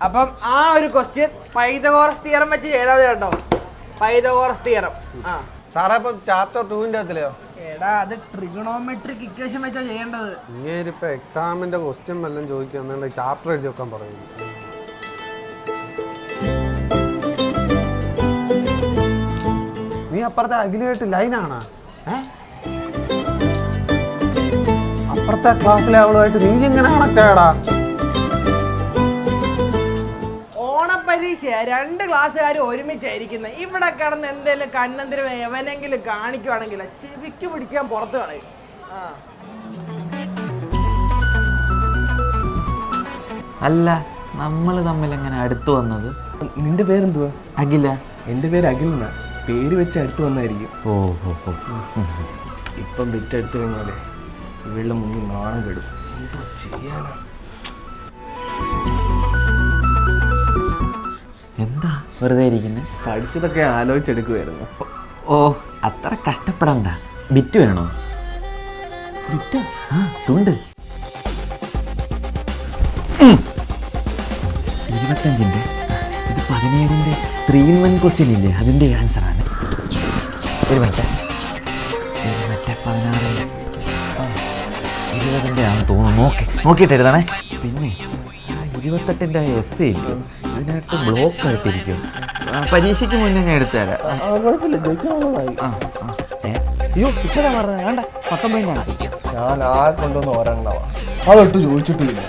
അപ്പം ആ ഒരു ക്വസ്റ്റ്യൻ പൈതകോറസ് തിയറം വെച്ച് ചെയ്താൽ മതി കേട്ടോ. പൈതകോറസ് തിയറം ആ. സാറേ ഇപ്പൊ ചാപ്റ്റർ ടൂവിന്റെ അകത്തിലെയോ എടാ അത് ട്രിഗണോമെട്രിക് ഇക്വേഷൻ വെച്ചാ ചെയ്യേണ്ടത്. ഇപ്പൊ എക്സാമിന്റെ ക്വസ്റ്റ്യൻ വല്ലതും ചോദിക്കുന്നുണ്ട് ചാപ്റ്റർ എഴുതി വെക്കാൻ പറയുന്നു. നീ അപ്പുറത്തെ അഖിലുമായിട്ട് ലൈനാണോ അപ്പുറത്തെ ക്ലാസ്സിലെ അവളുമായിട്ട് നീ എങ്ങനെ കണക്റ്റാടാ ഓണപ്പരീക്ഷ രണ്ട് ക്ലാസ്സുകാർ ഒരുമിച്ചായിരിക്കുന്നത് ഇവിടെ കിടന്ന് എന്തെങ്കിലും കണ്ണന്തിരം എവനെങ്കിലും കാണിക്കുവാണെങ്കിൽ ചെവിക്ക് പിടിച്ചാൽ പുറത്ത് കളയും. ആ. അല്ല നമ്മൾ തമ്മിൽ എങ്ങനെ അടുത്ത് വന്നത്? നിന്റെ പേരെന്തുവാ? അഖില. എന്റെ പേര് അഖിൽ എന്നാ പേര് വെച്ച് അടുത്ത് വന്നായിരിക്കും. ഓ ഓ ഓ ഇപ്പം വിറ്റടുത്ത് കഴിഞ്ഞാലേ ഇവളുടെ മുന്നിൽ നാണം കെടും. എന്തോ ചെയ്യാനാ? വെറുതെ ഇരിക്കുന്നത് പഠിച്ചതൊക്കെ ആലോചിച്ചെടുക്കുമായിരുന്നു ഓ അത്ര കഷ്ടപ്പെടണ്ട. ബിറ്റ് വേണോ? ബിറ്റ്? ആ തുണ്ട്. ഇരുപത്തഞ്ചിന്റെ ഇത് പതിനേഴിന്റെ ത്രീ ഇൻ വൺ ക്വസ്റ്റ്യൻ ഇല്ലേ അതിന്റെ ആൻസറാണ് ആണ്. ഒരു മിനിറ്റ്. മറ്റേ പതിനാറിന്റെ ഇരുപതിന്റെ ആണെന്ന് തോന്നുന്നു. നോക്കി നോക്കിയിട്ട് എഴുതണേ. പിന്നെ ഇരുപത്തെട്ടിന്റെ എസ് ഇല്ലേ? ഇതിനകത്ത് ബ്ലോക്ക് ആയിട്ടിരിക്കും. പരീക്ഷയ്ക്ക് മുന്നേ ഞാൻ എടുത്തുതരാം. ആ കുഴപ്പമില്ല. ജയിക്കാനുള്ളതായി. ആ, ആ. ഏ? അയ്യോ പറഞ്ഞത് വേണ്ട ഞാൻ ആ കൊണ്ടുവന്ന് ഒരെണ്ണവാ. അതൊട്ട് ചോദിച്ചിട്ടില്ല.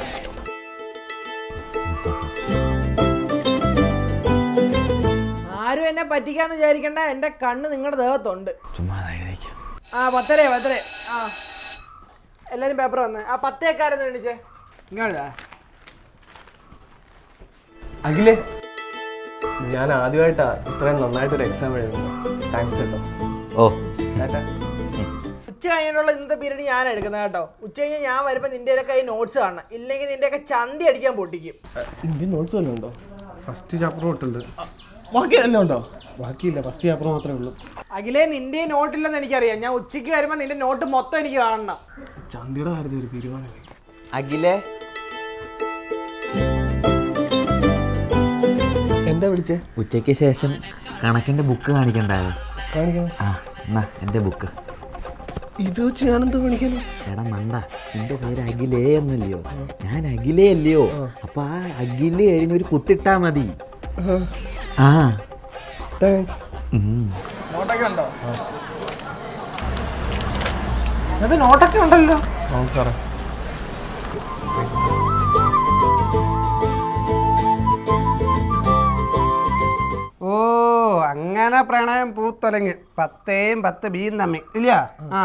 ആരും എന്നെ പറ്റിക്കാന്ന് വിചാരിക്കണ്ട. എന്റെ കണ്ണ് നിങ്ങളുടെ ദേഹത്തുണ്ട്. ചുമ്മാ എഴുതിക്കാം. ആ പത്തരേ പത്തരേ ആ. എല്ലാരും പേപ്പർ വന്നേ. ആ പത്തേക്കാരെന്ന് എണ്ണിച്ചേ? ഇങ്ങോട്ടാ അഖിലേ ഞാൻ ആദ്യമായിട്ടാ ഇത്രയും നന്നായിട്ടൊരു എക്സാം എഴുതുന്നത്. താങ്ക്സ് കേട്ടോ ഓ. ഉച്ച കഴിഞ്ഞിട്ടുള്ള ഇന്നത്തെ പീരീഡ് ഞാൻ എടുക്കുന്നത് കേട്ടോ. ഉച്ച കഴിഞ്ഞ് ഞാൻ വരുമ്പോൾ നിന്റെ ഈ നോട്ട്സ് കാണണം. ഇല്ലെങ്കിൽ നിന്റെയൊക്കെ ചന്തി അടിക്കാൻ പൊട്ടിക്കും. നിന്റെ നോട്ട്സ് വല്ലതും ഉണ്ടോ? ഫസ്റ്റ് ചാപ്റ്റർ തൊട്ടുണ്ട്. ബാക്കി എല്ലാം ഉണ്ടോ? ബാക്കിയില്ല ഫസ്റ്റ് ചാപ്റ്റർ മാത്രമേ ഉള്ളൂ. അഖിലേ നിന്റെ നോട്ടില്ലെന്ന് എനിക്കറിയാം. ഞാൻ ഉച്ചയ്ക്ക് വരുമ്പോൾ നിന്റെ നോട്ട് മൊത്തം എനിക്ക് കാണണം. ചന്തിയുടെ കാര്യത്തിൽ ഒരു തീരുമാനമായി. അഖിലേ എന്താ വിളിച്ചേ? ഉച്ചയ്ക്ക് ശേഷം കണക്കിന്റെ ബുക്ക് കാണിക്കണ്ടായോ കാണിക്കണം. ആ എന്നാ എന്റെ ബുക്ക് ഇത് വെച്ച് ഞാനെന്താ കാണിക്കുന്നു എടാ മണ്ട. എന്റെ പേര് അഖിലേ എന്നല്ലയോ ഞാൻ അഖിലേ അല്ലയോ? അപ്പൊ ആ അഖിൽ എഴുതി ഒരു കുത്തിട്ടാ മതി. ആ. താങ്ക്സ് ഉം. നോട്ടൊക്കെ ഉണ്ടോ? നോട്ടൊക്കെ ഉണ്ടല്ലോ. സാറേ. അങ്ങനെ പ്രണയം പൂത്തലങ്ങ്. പത്തേയും പത്ത് ബിയും തമ്മി ഇല്ല ആ.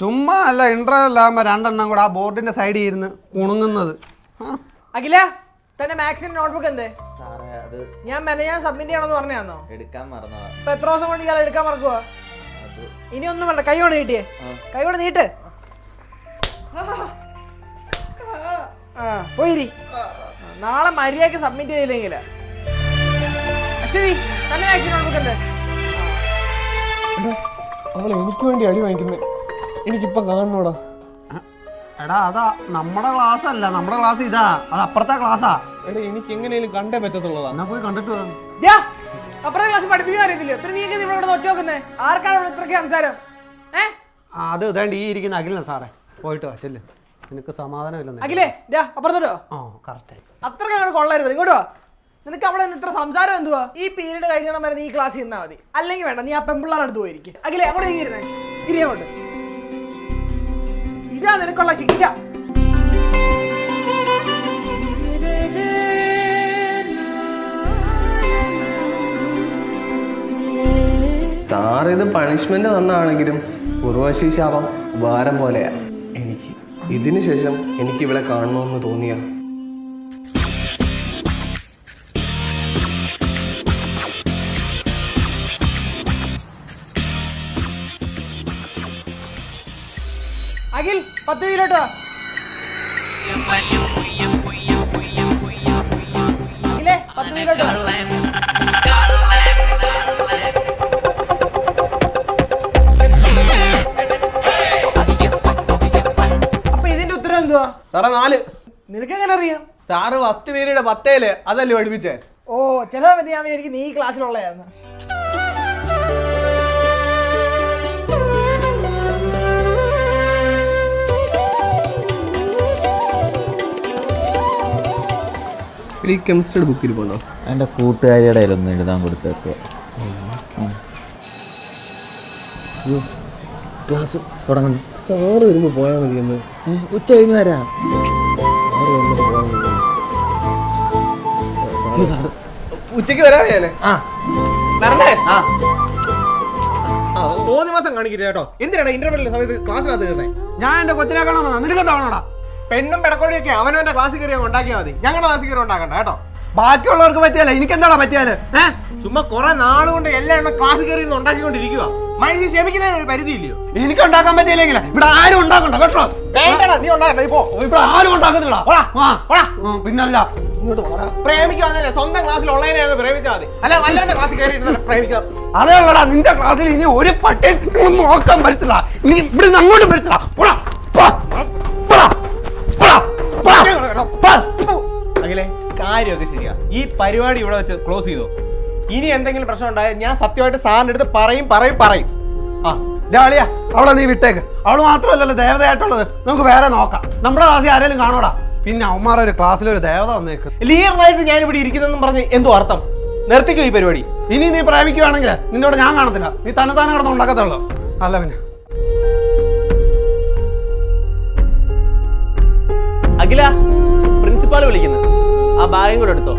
ചുമ്മാ അല്ല ഇന്റർവെൽ ആകുമ്പോ രണ്ടെണ്ണം കൂടെ ആ ബോർഡിന്റെ സൈഡിൽ ഇരുന്ന് കുണുങ്ങുന്നത്. അഖില തന്റെ മാക്സിന്റെ നോട്ട്ബുക്ക് എന്തേ? സാറേ അത് ഞാൻ മെനഞ്ഞാൻ സബ്മിറ്റ് ചെയ്യണമെന്ന് പറഞ്ഞാന്നോ എടുക്കാൻ മറന്നതാ. ഇപ്പൊ എത്ര ദിവസം കൊണ്ട് ഇയാൾ എടുക്കാൻ മറക്കുവാ? ഇനി ഒന്നും വേണ്ട കൈ കൊണ്ട് നീട്ടിയേ. കൈ കൊണ്ട് നീട്ട്. ആ പോയിരി. നാളെ മര്യാദയ്ക്ക് സബ്മിറ്റ് ചെയ്തില്ലെങ്കിൽ അശ്വതി തന്നെ വാക്സിൻ നോട്ട്ബുക്ക് എന്തേ? അവൾ എനിക്ക് വേണ്ടി അടി വാങ്ങിക്കുന്നത് എനിക്കിപ്പം കാണണോടാ എടാ അതാ നമ്മുടെ ക്ലാസ് അല്ല നമ്മുടെ ക്ലാസ് ഇതാ. അത് അപ്പുറത്തെ ക്ലാസ്സാ. എടാ എനിക്ക് എങ്ങനെയും കണ്ടേ പറ്റത്തുള്ളതാ. എന്നാ പോയി കണ്ടിട്ട് അപ്പുറത്തെ ക്ലാസ് പഠിപ്പിക്കാൻ അറിയത്തില്ല? പിന്നെ നീ എങ്ങനെ ഇവിടെ ഒച്ച നോക്കുന്നേ ആർക്കാണ് ഇവിടെ ഇത്രയ്ക്ക് സംസാരം? ഏ? ആ അത് ഇതാണ്ട് ഈ ഇരിക്കുന്ന അഖിലിന സാറേ. പോയിട്ട് വാ ചെല്ല്. നിനക്ക് സമാധാനമില്ലെന്ന്. അഖിലേ അപ്പുറത്തോട്ടോ ആ കറക്റ്റായി അത്രയ്ക്ക് അങ്ങോട്ട് കൊള്ളരുത്. ഇങ്ങോട്ട് വാ. നിനക്ക് അവിടെ ഇത്ര സംസാരം എന്തുവാ? ഈ പീരീഡ് കഴിഞ്ഞാൽ വരെ നീ ക്ലാസ്സിൽ നിന്നാ മതി. അല്ലെങ്കിൽ വേണ്ട നീ ആ പെമ്പിള്ളാരുടെ അടുത്ത് പോയിരിക്കും. അഖില അങ്ങോട്ട് ഇരുന്നേ. ഇരിയോട്ട് ഇതാ നിനക്കുള്ള ശിക്ഷ. സാർ ഇത് പണിഷ്മെന്റ് തന്നാണെങ്കിലും ഉർവശി ശാപം പോലെയാ. എനിക്ക് ഇതിനുശേഷം എനിക്ക് ഇവിടെ കാണണമെന്ന് തോന്നിയ. അഖിൽ പത്ത് കിലോട്ട് അഖിലേ പത്ത് കിലോട്ടോ അപ്പൊ ഇതിന്റെ ഉത്തരം എന്തുവാ? സാറേ നാല്. നിനക്ക് എങ്ങനെ അറിയാം? സാറ് ഫസ്റ്റ് പീരീഡ് പത്തേൽ അതല്ലേ പഠിപ്പിച്ചേ? ഓ ചില സമയത്ത് ഞാൻ വിചാരിക്കും നീ ഈ ഈ കെമിസ്ട്രിയുടെ ബുക്ക് പോകണോ എന്റെ കൂട്ടുകാരിയുടെ ഒന്ന് എഴുതാൻ കൊടുത്തേക്കുക ക്ലാസ് തുടങ്ങുന്നു സാറ് വരുമ്പോൾ പോയാൽ മതി എന്ന് ഉച്ച കഴിഞ്ഞ് വരാം. ഉച്ചയ്ക്ക് വരാം ഞാൻ ആ. വരണേ ആ. മൂന്ന് മാസം കാണിക്കരുത് കേട്ടോ. എന്തിനാണ് ഇന്റർവെല്ലിന്റെ സമയത്ത് ക്ലാസ്സിനകത്ത് കയറുന്നത് ഞാൻ എന്റെ കൊച്ചിനെ കാണാൻ വന്നാ നിനക്ക് തവണടാ പെണ്ണും പെടക്കോടിയൊക്കെ അവനവന്റെ ക്ലാസ്സിൽ കയറി ഉണ്ടാക്കിയാൽ മതി. ഞങ്ങളുടെ ക്ലാസ്സിൽ കയറി ഉണ്ടാക്കണ്ട കേട്ടോ? ബാക്കിയുള്ളവർക്ക് പറ്റിയാലേ എനിക്ക് എന്താണോ പറ്റിയാൽ? ഏഹ് ചുമ്മാ കുറെ നാളുകൊണ്ട് എല്ലാം എണ്ണം ക്ലാസ്സിൽ കയറി ഉണ്ടാക്കിക്കൊണ്ടിരിക്കുക മനുഷ്യൻ ക്ഷമിക്കുന്നതിന് ഒരു പരിധി ഇല്ലയോ എനിക്ക് ഉണ്ടാക്കാൻ പറ്റിയില്ലെങ്കിൽ ഇവിടെ ആരും ഉണ്ടാക്കണ്ട കേട്ടോ? വേണ്ടടാ നീ ഉണ്ടാക്കണ്ട ഇപ്പോ ഇവിടെ ആരും ഉണ്ടാക്കുന്നില്ല പിന്നല്ല. പ്രേമിക്കാന്നല്ലേ സ്വന്തം ക്ലാസ്സിൽ ഉള്ളതിനെ അങ്ങ് പ്രേമിച്ചാൽ മതി. അല്ല ക്ലാസ്സിൽ കയറി പ്രേമിക്കാം. അതേ ഉള്ളടാ നിന്റെ ക്ലാസ്സിൽ ഇനി ഒരു പട്ടി നോക്കാൻ പറ്റത്തില്ല. നീ ഇവിടെ നിന്ന് അങ്ങോട്ടും പറ്റത്തില്ല കാര്യമൊക്കെ ശരിയാ. ഈ പരിപാടി ഇവിടെ വെച്ച് ക്ലോസ് ചെയ്തു. ഇനി എന്തെങ്കിലും പ്രശ്നം ഉണ്ടായാൽ ഞാൻ സത്യമായിട്ട് സാറിന്റെ അടുത്ത് പറയും പറയും പറയും. ആ. ഡാളിയ അവളെ നീ വിട്ടേക്ക്. അവൾ മാത്രമല്ലല്ലോ ദേവതയായിട്ടുള്ളത്. നമുക്ക് വേറെ നോക്കാം. നമ്മുടെ ക്ലാസ്സിൽ ആരെങ്കിലും കാണൂടാ? പിന്നെ അവന്മാരെ ഒരു ക്ലാസ്സിൽ ഒരു ദേവത വന്നേക്ക്. ലീഡറായിട്ട് ഞാൻ ഇവിടെ ഇരിക്കുന്നെന്നും പറഞ്ഞ് എന്തോ അർത്ഥം? നിർത്തിക്കോ ഈ പരിപാടി. ഇനി നീ പ്രേമിക്കുവാണെങ്കിൽ നിന്നോട് ഞാൻ കാണത്തില്ല. നീ തന്നെ തന്നെ കിടന്ന് ഉണ്ടാക്കത്തുള്ളൂ. അല്ല പിന്നെ. അഖില പ്രിൻസിപ്പാൾ വിളിക്കുന്നു. ആ ബാഗും കൂടെ എടുത്തോ.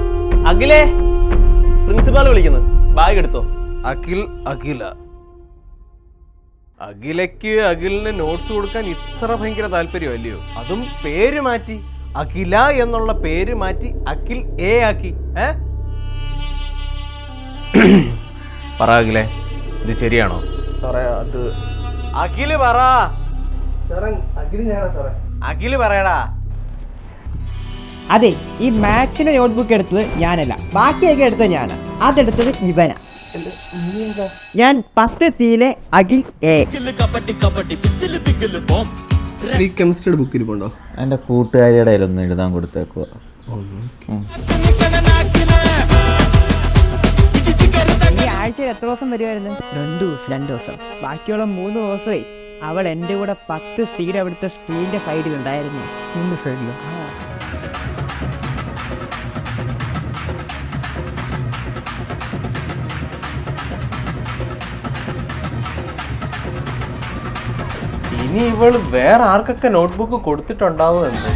അഖിലേ പ്രിൻസിപ്പാൾ വിളിക്കുന്നു. ബാഗ് എടുത്തോ. അഖിൽ അഖില. അഖിലയ്ക്ക് അഖിലിന് നോട്ട്സ് കൊടുക്കാൻ ഇത്ര ഭയങ്കര താല്പര്യം അല്ലയോ അതും പേര് മാറ്റി. അഖില എന്നുള്ള പേര് മാറ്റി അഖിൽ എ ആക്കി. ഏ? പറ അഖിലേ ഇത് ശരിയാണോ? സാറേ അത് അഖിൽ പറ. അഖിൽ പറയടാ. അതെ ഈ മാത്സിന്റെ നോട്ട്ബുക്ക് എടുത്തത് ഞാനല്ല. ബാക്കിയൊക്കെ എടുത്തത് ഞാനാണ് അതെടുത്തത് ഇവനാ. ഞാൻ ഫസ്റ്റ് സീലെ അഖിൽ എ. കെമിസ്ട്രിയുടെ ബുക്കിൽ പോണ്ടോ എന്റെ കൂട്ടുകാരിയുടെ ഒന്ന് എഴുതാൻ കൊടുത്തേക്കുക ആഴ്ചയിൽ എത്ര ദിവസം വരുമായിരുന്നു രണ്ട് ദിവസം. രണ്ട് ദിവസം. ബാക്കിയുള്ള മൂന്ന് ദിവസമേ അവൾ എന്റെ കൂടെ പത്ത് സീഡ് അവിടുത്തെ സ്ക്രീനിന്റെ സൈഡിൽ ഉണ്ടായിരുന്നു മൂന്ന് സൈഡിലോ ഇനി ഇവൾ വേറെ ആർക്കൊക്കെ നോട്ട്ബുക്ക് കൊടുത്തിട്ടുണ്ടാവും എന്ന്?